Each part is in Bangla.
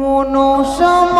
মনসমা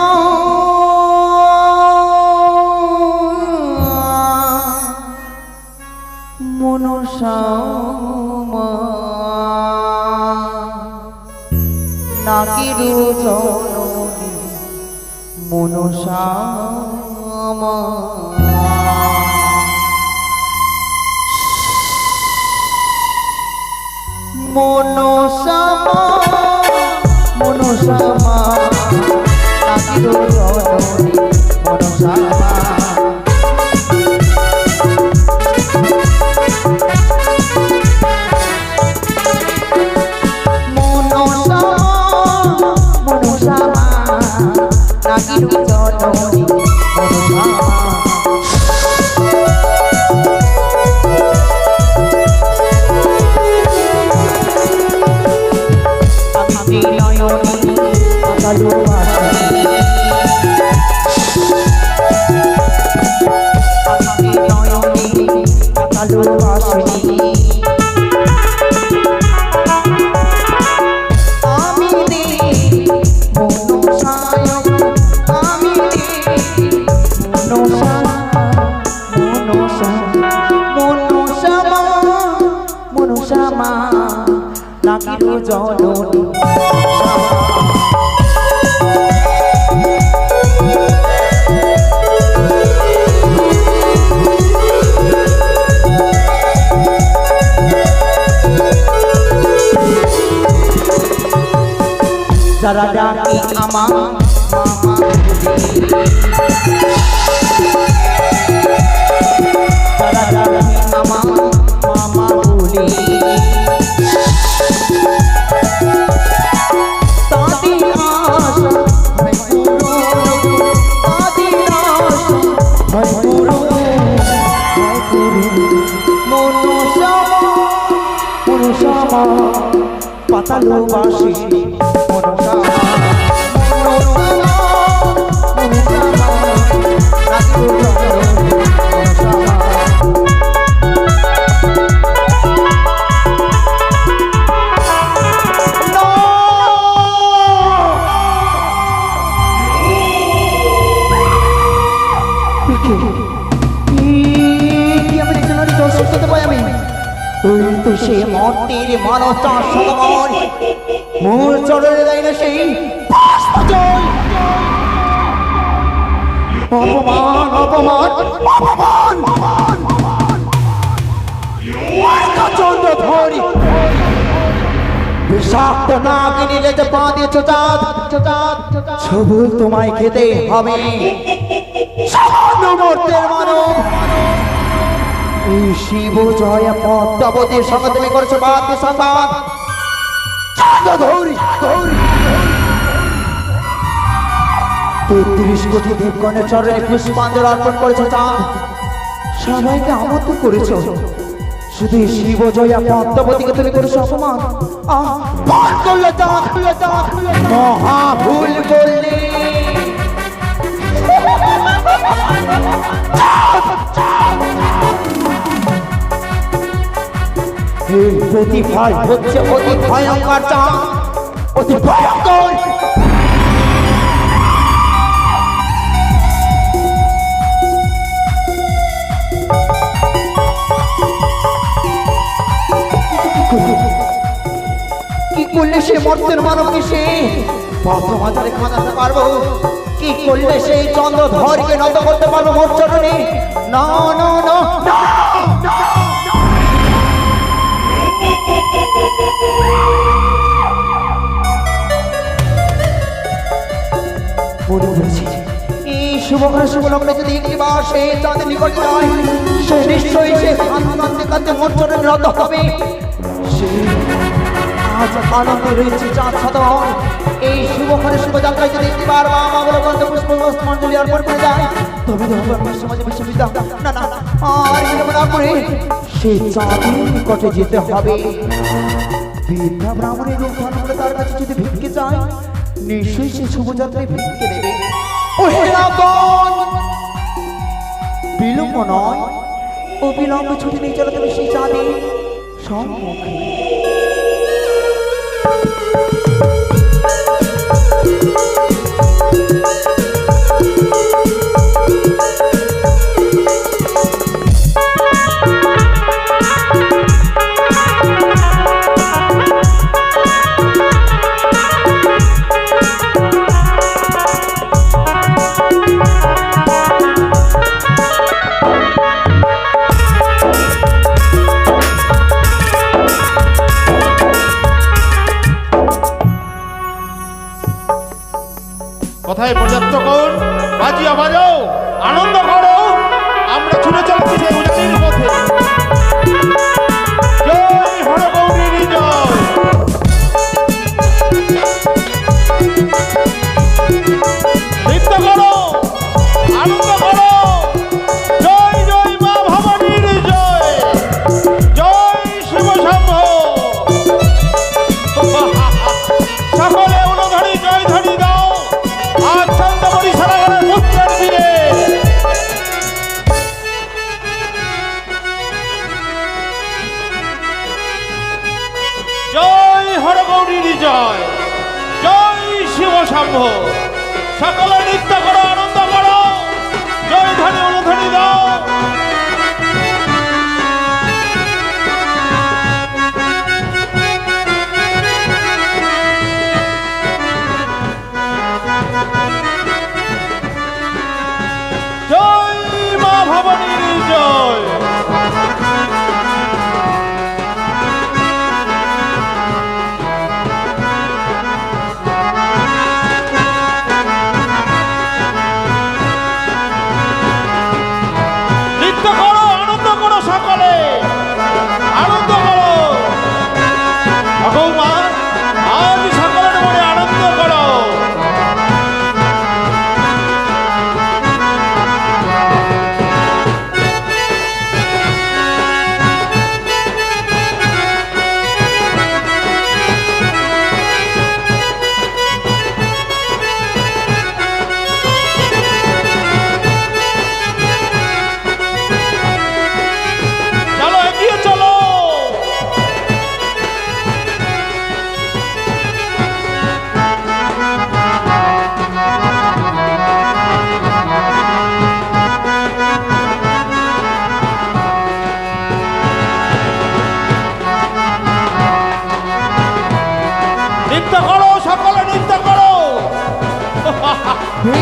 আকালু অপমান অপমান অপমান চন্দ্র ধরি। বিষাক্ত তোমায় খেতে শিব করেছ বাদ ধৌরি ধৌরি। তেত্রিশ কোটি দেবগণের চরণে পুষ্পাঞ্জল অর্পণ করেছ চাঁদ। সবাইকে আমন্ত্রণ করেছ। শুধু শিব জয়া পদ্মাবতীকে তুমি করেছ অপমান। আহ, পান করলে মহা ভুল করলে এই প্রতিফল হচ্ছে অতি ভয়ঙ্কর চাঁদ। অতি ভয়ঙ্কর। করলে সে মর্তের মানবকে সে মাঝারে খাঁদাতে পারব। কি করলে সেই চন্দ্রধরকে নত করতে পারব মোর চরণে না না না শুভ লগ্নে যদি একটিবার সে চাঁদের নিকটে যায়, সে নিশ্চয়ই সে কাঁদতে কাঁদতে মোট চরণে রত হবে আজ আনন্দ রয়েছে চাঁদ সাধন এই শুভক্ষণে শুভযাত্রায় যদি একটিবার মা মা বলে বন্ধ পুষ্প মঞ্জলি অর্পণ করে যায়, তবে সমাজে না না না করে সে চাঁদের নিকটে যেতে হবে। বিদ্যা ব্রাহ্মণের রূপ ধারণ তার কাছে যদি ভিক্ষে চায় নিশ্চয়ই সে শুভযাত্রায় ভিক্ষে দেবে। বিলম্ব নয়। ও বিলম্ব ছুটি নিয়ে চলে তুমি সেই চাঁদে। সম্মুখে Thank you. কোথায় পর্যাপ্তক্ষণ বাজিয়া ভবানীর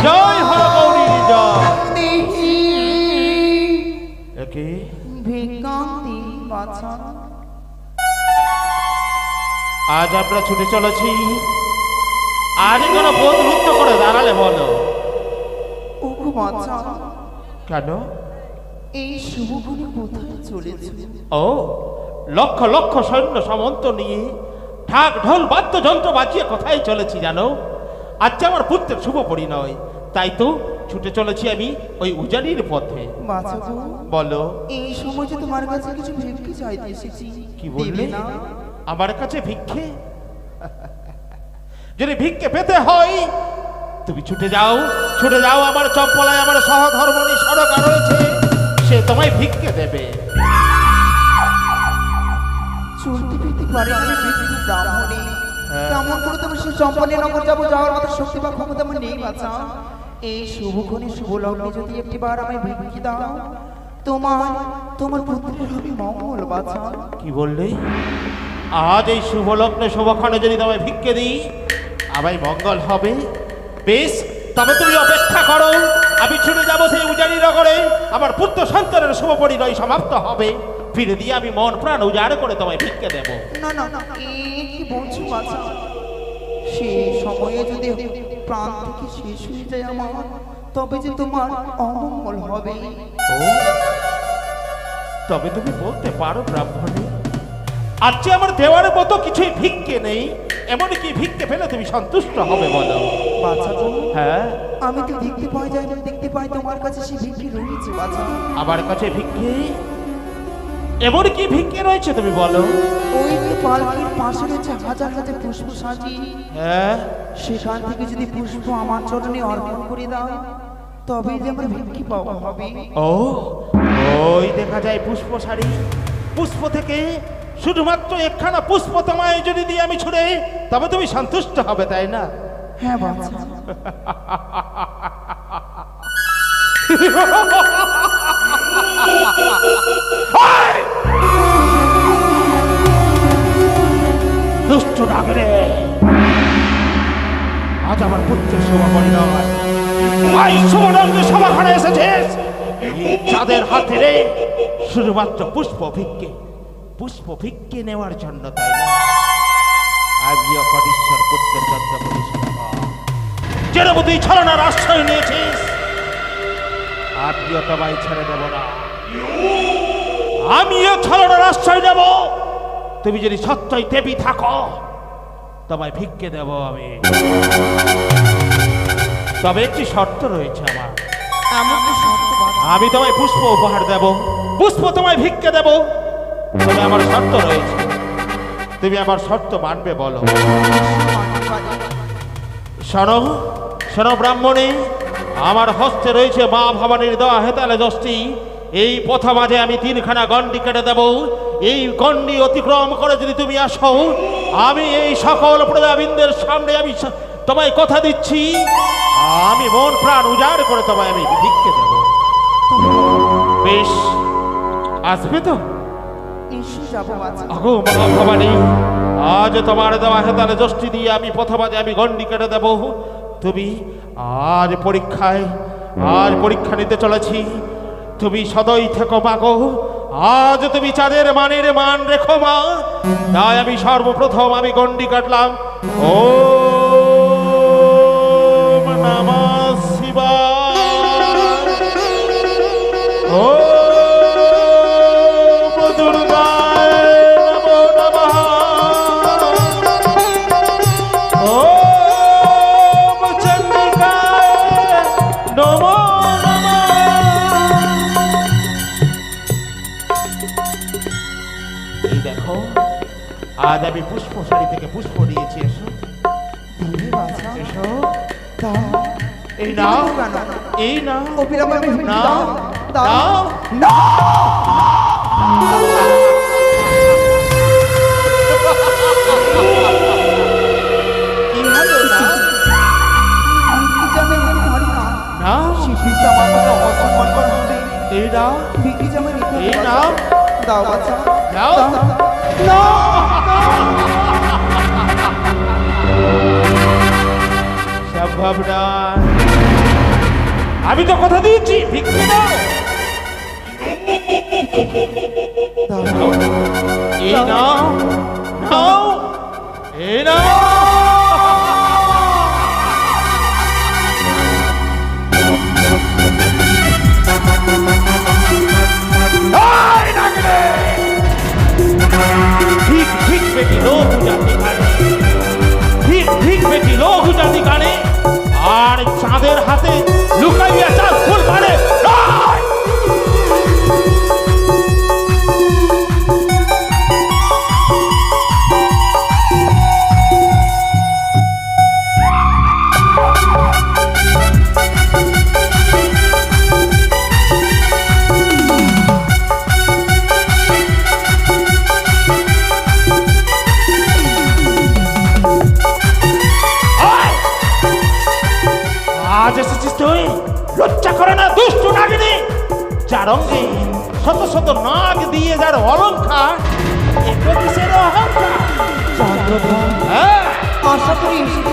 জয় হর জয়। একে? ভিকান্তি বাছা আজ আমরা ছুটে চলেছি। আজ কোন বোধ নৃত্য করে দাঁড়ালে বলো। কেন? এই শুভগুলি কোথায় চলেছে? ও লক্ষ লক্ষ সৈন্য সামন্ত নিয়ে ঢাক ঢোল বাদ্যযন্ত্র বাজিয়ে কোথায় চলেছি জানো? আজ আমার পুত্রের শুভ পরিণয়। তাই তো ছুটে চলেছি আমি ওই উজানির পথে। বলো। এই সময় যে তোমার কাছে কিছু ভিক্ষে চাইতে এসেছি কি বললে? আমার কাছে ভিক্ষে? যদি ভিক্ষে পেতে হয় তুমি ছুটে যাও ছুটে যাও আমার চম্পলায় আমার সহধর্মণী সড়কা রয়েছে সে তোমায় ভিক্ষে দেবে। চলতে ফিরতে পারে না ব্যক্তি ব্রাহ্মণী। তেমন করে তুমি সে চম্পনে নগর যাব, যাওয়ার মতো শক্তি বা ক্ষমতা আমার নেই, বাছা। এই শুভক্ষণে শুভ লগ্নে যদি একটিবার আমায় ভিক্ষি দাও, তোমার তোমার পুত্রের হবে মঙ্গল, বাছা। কি বললে? আজ এই শুভ লগ্নে শুভক্ষণে যদি তোমায় ভিক্ষে দিই, আমায় মঙ্গল হবে। বেশ, তবে তুমি অপেক্ষা করো। আমি ছুটে যাব সেই উজানি নগরে। আমার পুত্র সন্তানের শুভ পরিণয় সমাপ্ত হবে। ফিরে দিয়ে আমি মন প্রাণ উজাড় করে তোমায় ভিক্ষে দেবো। না না না এ কি বলছো বাছা? সেই সময়ে যদি প্রাণ থেকে শেষ হয়ে যায় আমার তবে যে তোমার অমঙ্গল হবে। তবে তুমি বলতে পারো ব্রাহ্মণী আজ যে আমার দেওয়ার মতো কিছুই ভিক্ষে নেই এমনকি ভিক্ষে পেলে তুমি সন্তুষ্ট হবে বলো। হ্যাঁ। আমি তো দেখতে পাই যাই দেখতে পাই তোমার কাছে সে ভিক্ষি রয়েছে আমার কাছে ভিক্ষে এমন কি ভিক্ষে রয়েছে তুমি বলো? ওই যে পালকির পাশে রয়েছে হাজার হাজার পুষ্প সাজি। হ্যাঁ? সেখান থেকে যদি পুষ্প আমার চরণে অর্পণ করে দাও তবে যে আমার ভিক্ষি পাওয়া হবে। ও ওই দেখা যায় পুষ্প শাড়ি পুষ্প থেকে শুধুমাত্র একখানা পুষ্প তোমায় যদি দিয়ে আমি ছুড়ে তবে তুমি সন্তুষ্ট হবে তাই না? হ্যাঁ বাছা দুষ্ট নাগরে আজ আমার পুত্রের শোভা পরিণয় ভাই সুবর্ণকে সভাখানে এসেছিস? এই চাঁদের হাতে রে শুধুমাত্র পুষ্প ভিক্ষে পুষ্প ভিক্ষে নেওয়ার জন্য তাই না? সভা। তুই ছলনার আশ্রয় দেব না। আমিও ছলনার আশ্রয় নেব। তুমি যদি সত্যই দেবী থাকো তোমায় ভিক্ষে দেব আমি। তবে একটি শর্ত রয়েছে আমার? আমি তোমায় পুষ্প উপহার দেব পুষ্প তোমায় ভিক্ষে দেব। তবে আমার শর্ত রয়েছে। তুমি আমার শর্ত মানবে বলো। শোনো শোনো ব্রাহ্মণী আমার হস্তে রয়েছে মা ভবানীর দেওয়া হেতালে দশটি এই পথা মাঝে আমি তিনখানা গন্ডি কেটে দেব। এই গন্ডি অতিক্রম করে যদি তুমি আসো আমি এই সকল প্রজাবিন্দের সামনে আমি তোমায় কথা দিচ্ছি। আমি মন প্রাণ উজাড় করে তোমায় আমি ভিক্ষে দেব। বেশ আসবে তো? ভবানী আজ। তোমার দেওয়া হেতালে দশটি দিয়ে আমি প্রথমাজে আমি গন্ডি কেটে দেব। তুমি আজ পরীক্ষায় আজ পরীক্ষা নিতে চলেছি। তুমি সদয় থেকো মাগো আজ তুমি চাঁদের মানের মান রেখো মা। তাই আমি সর্বপ্রথম আমি গন্ডি কাটলাম। ও এই দেখো আজ আমি পুষ্প শাড়ি থেকে পুষ্প নিয়েছি এসো এসো এই নাও কেন? এই না! না। সেই ভিক্ষে আমার কাছে অসম্মান। এই নাও ভিক্ষে যে আমি নিতে এই না। নাও। দাও। নাও। দাও। সম্ভব না আমি তো কথা দিয়েছি ভিক্ষে দাও। এই নাও নাও এই নাও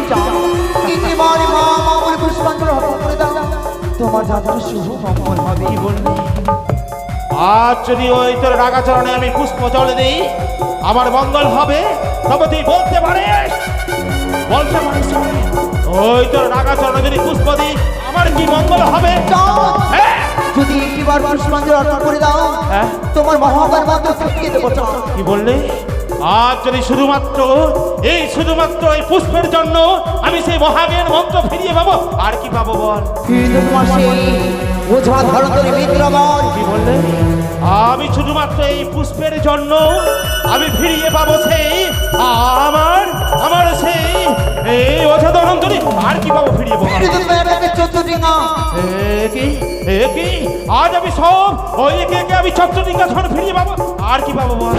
করি এসেছি মা মা বলে পুষ্পাঞ্জলি অর্পণ করে দাও। তোমার যাত্রা শুভ মঙ্গল হবে। বললি? আজ যদি ওই তোর রাগাচরণে আমি পুষ্প জলে দিই আমার মঙ্গল হবে? তবে তুই বলতে পারিস। বলতে পারিস ওই তোর রাগাচরণে যদি পুষ্প দিই আমার কি মঙ্গল হবে? হ্যাঁ। যদি একবার পুষ্পাঞ্জলি অর্পণ করে দাও হ্যাঁ? তোমার মহাবার দেবো কি বললে? আজ যদি শুধুমাত্র এই শুধুমাত্র এই পুষ্পের জন্য আমি সেই মহাজ্ঞান মন্ত্র ফিরিয়ে পাবো, আর কি পাবো বল? বললে? আমি শুধুমাত্র এই পুষ্পের জন্য আমি ফিরিয়ে পাবো সেই আমার আমার সেই এই অসাধারণতরী আর কি পাবো ফিরিয়ে পাবো? আজ আমি সব, ওই একে একে আমি ধর ফিরিয়ে পাবো, আর কি পাবো বল?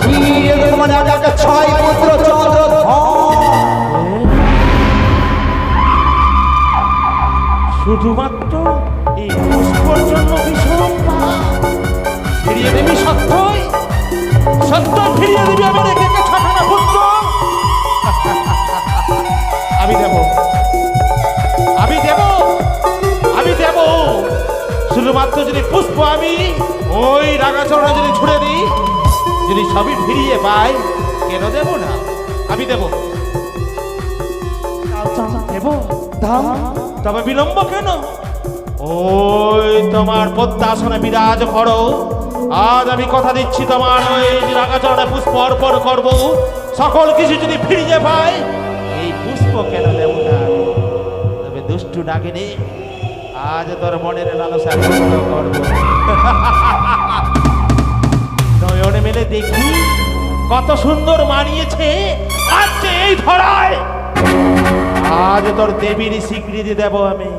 ওই রাগাচরণে যদি ছুড়ে দিই যদি সবই ফিরিয়ে পাই কেন দেব না? আমি দেব। তবে বিলম্ব কেন? ওই তোমার পদ্মাসনে বিরাজ করো। আজ আমি কথা দিচ্ছি তোমার ওই রাগাচরণে পুষ্প অর্পণ করব। সকল কিছু যদি ফিরিয়ে পায় এই পুষ্প কেন দেব না? তবে দুষ্টু ডাকিনি আজ তোর মনের লালসা করব। কত সুন্দর মানিয়েছে আজ যে এই ধরায়। আজ তোর দেবীর স্বীকৃতি দেব আমি।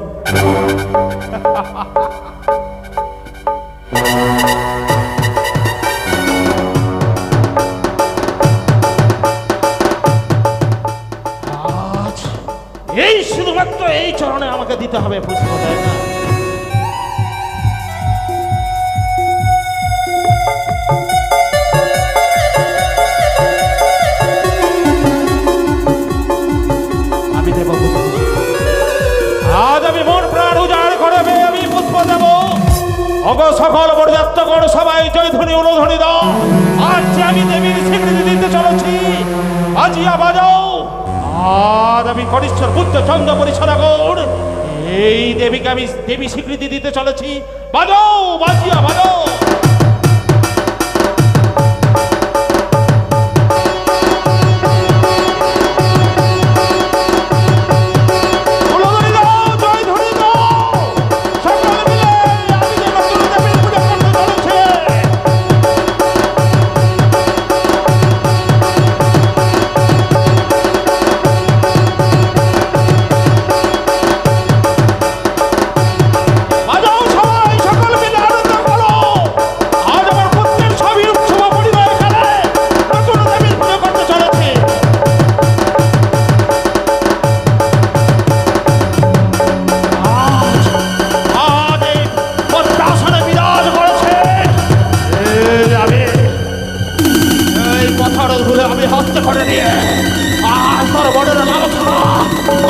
এই শুধুমাত্র এই চরণে আমাকে দিতে হবে পুষ্প তাই না অগ সকল পর্যাপ্ত কর সবাই, জয় ধ্বনি, অনুধ্বনি দাও। আজ আমি দেবীর স্বীকৃতি দিতে চলেছি, আজি বাজাও আজ আমি কনিষ্ঠর বুদ্ধ চন্দ্র পরিচালক এই দেবীকে আমি দেবী স্বীকৃতি দিতে চলেছি। বাজাও, বাজিয়া, বাজাও।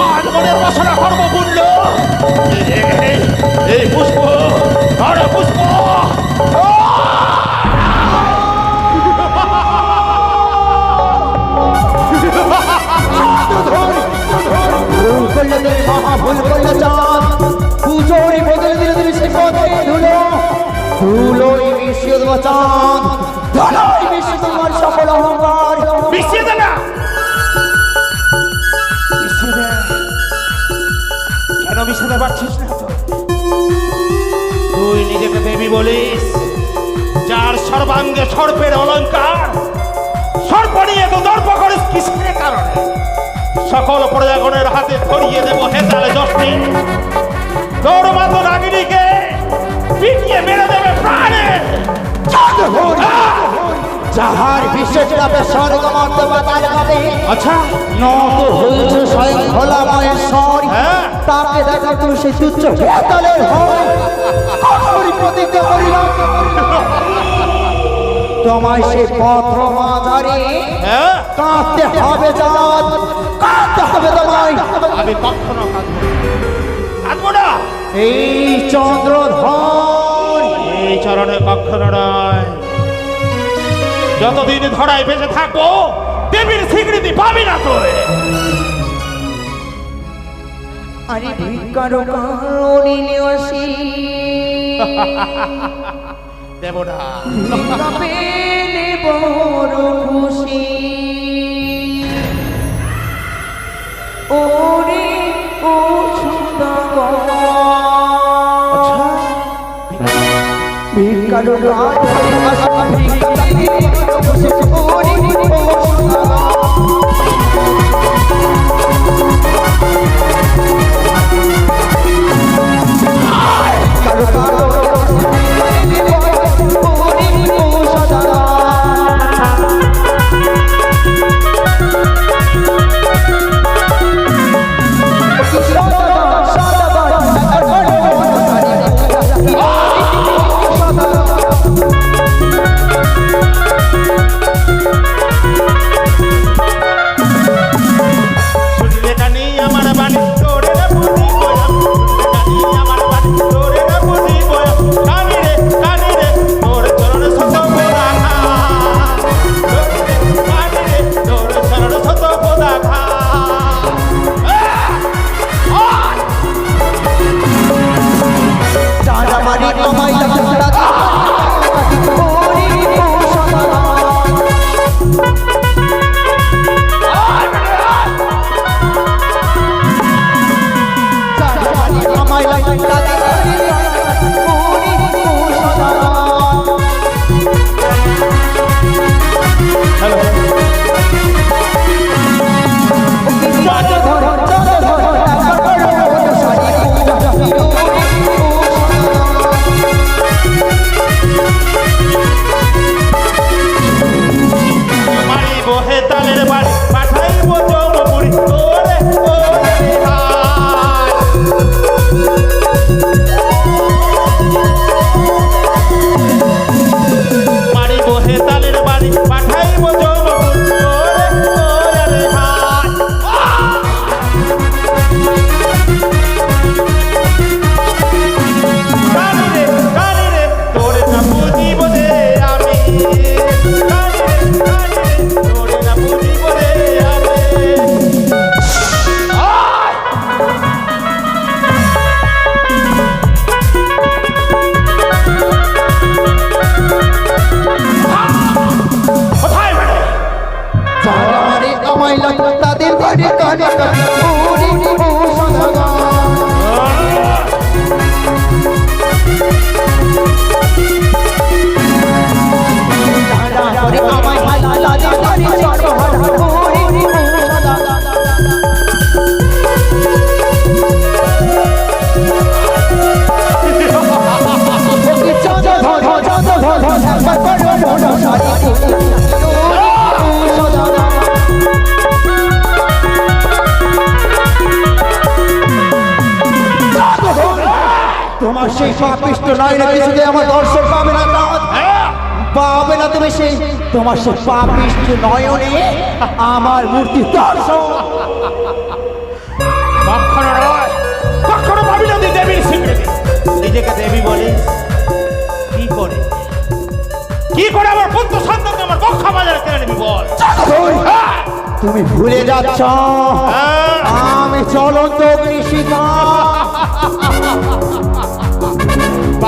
আজ মনের বাসনা কর্মপূর্ণ এই- পুষ্প আরে পুষ্প। ভুল করলে তুমি মহা ভুল করলে চাঁদ পুজোরি বদলে দিলে তুমি শ্রীপদে ধুলো। ধুলোই মিশিয়ে চাঁদ। পারছিস না? তুই নিজেকে দেবী বলিস, যার সর্বাঙ্গে সর্পের অলঙ্কার, সর্প নিয়ে তো দর্প করিস কিসের কারণে? সকল প্রজাগণের হাতে ধরিয়ে দেব হেতালে দশটি তোর মতো রাগিনীকে পিটিয়ে মেরে দেবে প্রাণে। যাহার বিশেষ রাবে স্বর্গ মর্তবা তার কাছে আচ্ছা। নত হয়েছে স্বয়ং ভোলা মহেশ্বর হ্যাঁ। তাকে দেখা তুমি সে তুচ্ছ হেতলের হয়। প্রতিজ্ঞা করিলাম তোমায় সে পথ মাঝারে হ্যাঁ। কাঁদতে হবে জাত কাঁদতে হবে তোমায়। আমি কখনো। কাঁদবো না। এই চন্দ্রধর এই চরণে কখনো নয়। যতদিন ধরায় বেঁচে থাকব দেবীর স্বীকৃতি পাবি না তুই আরে ভিক্ষার কারণে আসি দেব না ভিক্ষা পেলে বড় খুশি। ওরে ও সুদাগর। ভিক্ষার কারণে নয়নে কিছুতে আমার দর্শন পাবে না হ্যাঁ। পাবে না তুমি সেই তোমার সেই পাপিষ্ট নয়নে আমার মূর্তি দর্শন। কখনো নয় কখনো ভাবি না তুই দেবীর স্বীকৃতি নিজেকে দেবী কি করে? কি করে আমার পুত্র সন্তানকে আমার বক্ষ বাজারে কেড়ে নিবি বল? হ্যাঁ, তুমি ভুলে যাচ্ছ। হ্যাঁ। আমি চলন্ত অগ্নিশিখা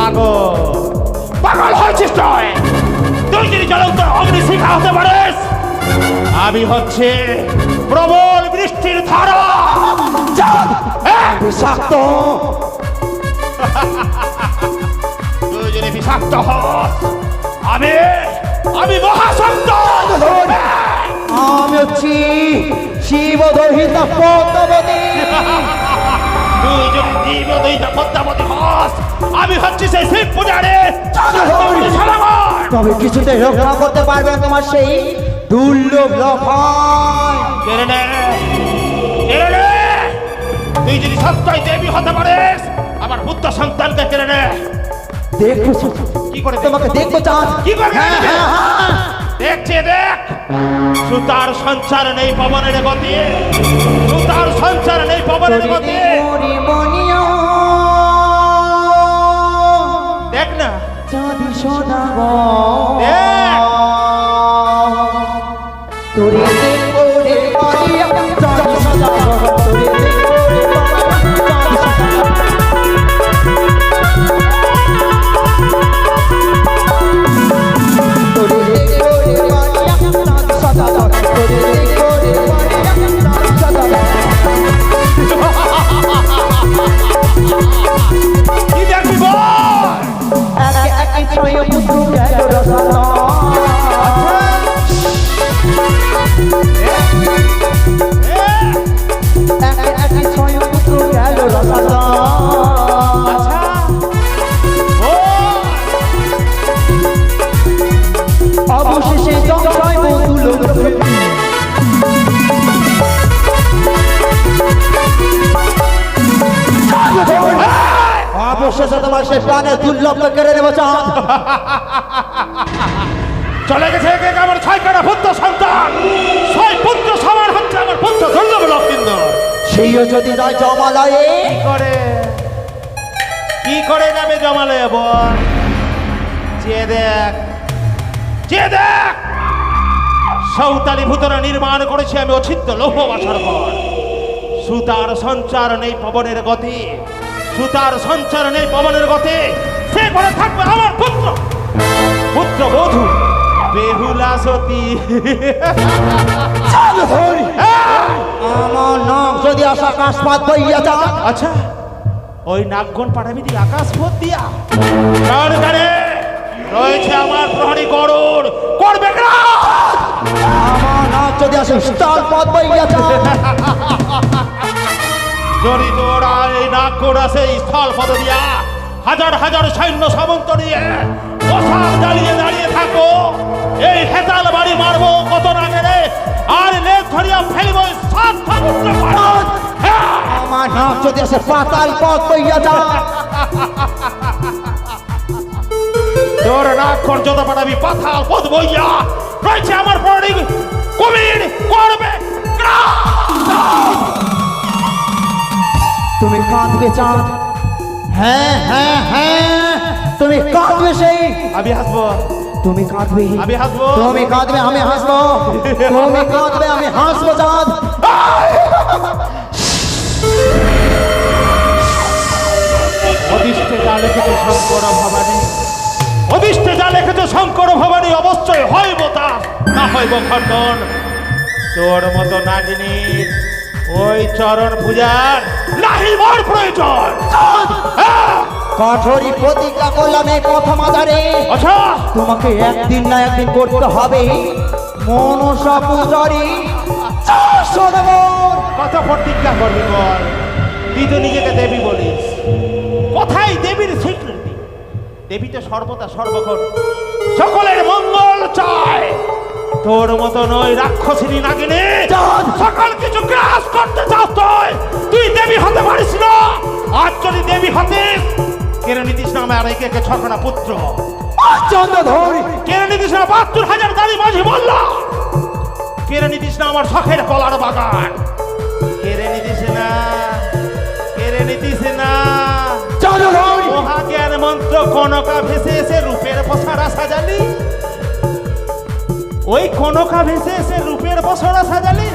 পাগল। পাগল হয়েছিস তুই? তুই যদি জ্বলন্ত অগ্নি শিখা হতে পারিস আমি হচ্ছে প্রবল বৃষ্টির ধারা। বিষাক্ত। তুই যদি বিষাক্ত হস আমি আমি মহাশক্ত। আমি হচ্ছি শিব দহিতা পদ্মবতী। তুই যদি জীবদৈত পদ্মাবতী হস আমি হচ্ছি সেই শিব পূজারে তবে কিছুতে রক্ষা করতে পারবে না তোমার সেই দুর্লভ লক্ষণ কেড়ে নে কেড়ে নে। তুই যদি সত্যই দেবী হতে পারিস আমার পুত্র সন্তানকে কেড়ে নে। দেখব কি করে তোমাকে দেখব চাঁদ কি করবে? হ্যাঁ, হ্যাঁ, হ্যাঁ। দেখছে দেখ। সুতার সঞ্চার নেই পবনের গতি সুতার সঞ্চার নেই পবনের গতি চাঁদি সদাগর। দেখ। তোরে সেইও যদি যায় জমালয়ে করে? কি করে যাবে জমালে বল? যে দেখ যে দেখ! সৌতালি ভূতরা নির্মাণ করেছি আমি অছিদ্র লৌহ বাসার ঘর সুতার সঞ্চার নেই পবনের গতি। সুতার সঞ্চার নেই পবনের গতি। সে ঘরে থাকবে আমার পুত্র। পুত্র বধূ। বেহুলা সতী। আমার নাম যদি আসা আকাশপাত বইয়া যা আচ্ছা ওই নাগগণ পাঠাবি তুই আকাশ পথ দিয়া। কার কারে রয়েছে আমার প্রহরী গরুর। করবে! আমার নাম যদি আসে স্থল পথ বইয়া যা যদি তোরা এই নাগগণ আসে স্থল পদ দিয়া হাজার হাজার সৈন্য সামন্ত নিয়ে পোশাক জ্বালিয়ে আর লেজ ধরিয়া ফেলব এই সাত সমুদ্র পার। হ্যাঁ! আমার নাম যদি আসে পাতাল পথ বইয়া যা তোর নাক যত পাঠাবি পাথাল পদ বইয়া রয়েছে আমার পড়ি কুমির করবে! তুমি কাঁদবে চাঁদ হ্যাঁ হ্যাঁ হ্যাঁ তুমি কাঁদবে সেই আমি হাসবো তুমি কাঁদবে। আমি হাসবো। তুমি কাঁদবে আমি হাসবো। তুমি কাঁদবে আমি হাসবো চাঁদ অদিষ্টে যা লিখেছে শঙ্কর ভবানী অদিষ্টে যা লিখেছে শঙ্কর ভবানী অবশ্যই হইব তা না হইব খণ্ডন। তোর মতো নাগিনীর ওই চরণ পূজার নাহি মোর প্রয়োজন! কঠোরী প্রতিজ্ঞা করলাম এই কথা মাদারে আচ্ছা। তোমাকে একদিন না একদিন করতে হবে। মনসা পূজারি কত প্রতিজ্ঞা করবি বল? তুই তো নিজেকে দেবী বলিস। কোথায় দেবীর স্বীকৃতি? দেবী তো সর্বদা সর্বক্ষণ সকলের মঙ্গল চায়। তোর মতো নয় রাক্ষসিনী নাগিনী! সকল কিছু গ্রাস করতে চাস তুই। তুই দেবী হতে পারিস না। আজ যদি দেবী হতিস কেড়ে নিতিস না আমার একে একে ছখানা পুত্র? চন্দ্রধর কেড়ে নিতিস না বাহাত্তর হাজার দাড়ি মাঝি বলল? কেড়ে নিতিস না আমার শখের কলার বাগান? কেড়ে নিতিস না কেড়ে নিতিস না। মহাজ্ঞান মন্ত্র কনকা ভেসে এসে রূপের পসারা সাজালি। ওই কনকা ভেসে এসে রূপের পসারা সাজালি।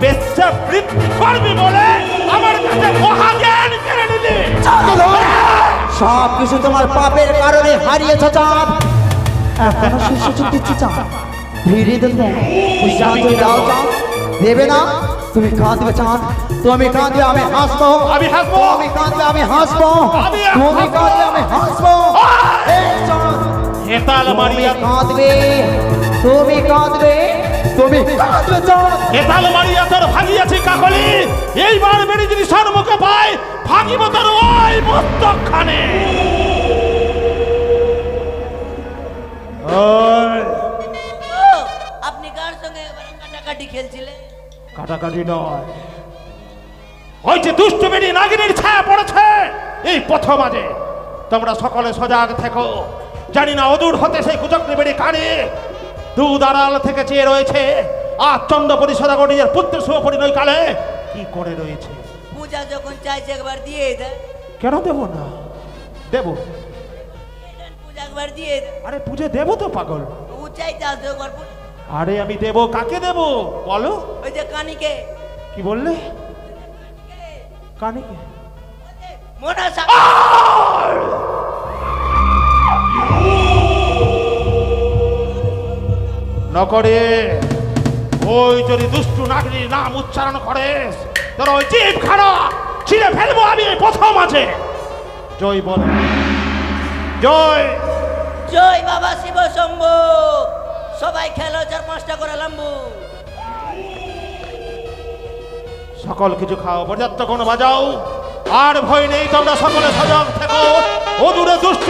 বেচ্চা বৃত্তি করবি বলে আমার কাছে মহাজ্ঞান কেড়ে নিলি। সব কিছু তোমার পাপের কারণে হারিয়েছ চাঁদ। এখনও শেষ সুযোগ দিচ্ছি চাঁদ। ধীরে শান্তি দাও চাঁদ। দেবে না? তুমি কাঁদবে চাঁদ। তুমি কাঁদবে আমি হাসবো। আমি হাসবো। তুমি কাঁদবে আমি হাসবো। তুমি। কাঁদবে আমি হাসবো। এই চাঁদ। হেতাল মারিয়া। কাঁদবে তুমি কাঁদবে। তুমি। হেতাল মারিয়া তোর ভাগিয়াছে কাকলি। এইবার বেড়ে যদি সম্মুখে পাই ভাগিব তোর ওই মস্তকখানে। আপনি কার সঙ্গে কাটাকাটি খেলছিলেন? কাটাকাটি নয়। ওই যে দুষ্ট বেড়ি নাগিনীর ছায়া পড়েছে এই পথ মাঝে তোমরা সকলে সজাগ থেকো। জানি না অদূর হতে সেই কুচক্রি বেড়ি কানে আড়াল থেকে চেয়ে রয়েছে। আর চন্দ্রপরি সদাগর নিজের পুত্র শুভপরি নই কালে কি করে রয়েছে? পূজা যখন চাইছে একবার দিয়ে দেন কেন দেব না? দেব। দিয়ে পূজা একবার দিয়ে আরে পুজো দেব তো পাগল। ও আসবে একবার। আরে আমি দেব কাকে দেব? বলো। ওই যে কানিকে। কি বললে? কানিকে। মোনা নকরে ওই যদি দুষ্টু নাগরির নাম উচ্চারণ করেস তোর ওই জিভ খাড়া ছিঁড়ে ফেলব আমি প্রথম আছে জয় বল। জয়। জয় বাবা শিব শম্ভু। সবাই খেলো চার পাঁচটা করে লাম্বু। সকল কিছু খাও পর্যাপ্ত কোনো বাজাও। আর ভয় নেই তোমরা সকলে সজাগ থেকো। ও দূরে দুষ্টু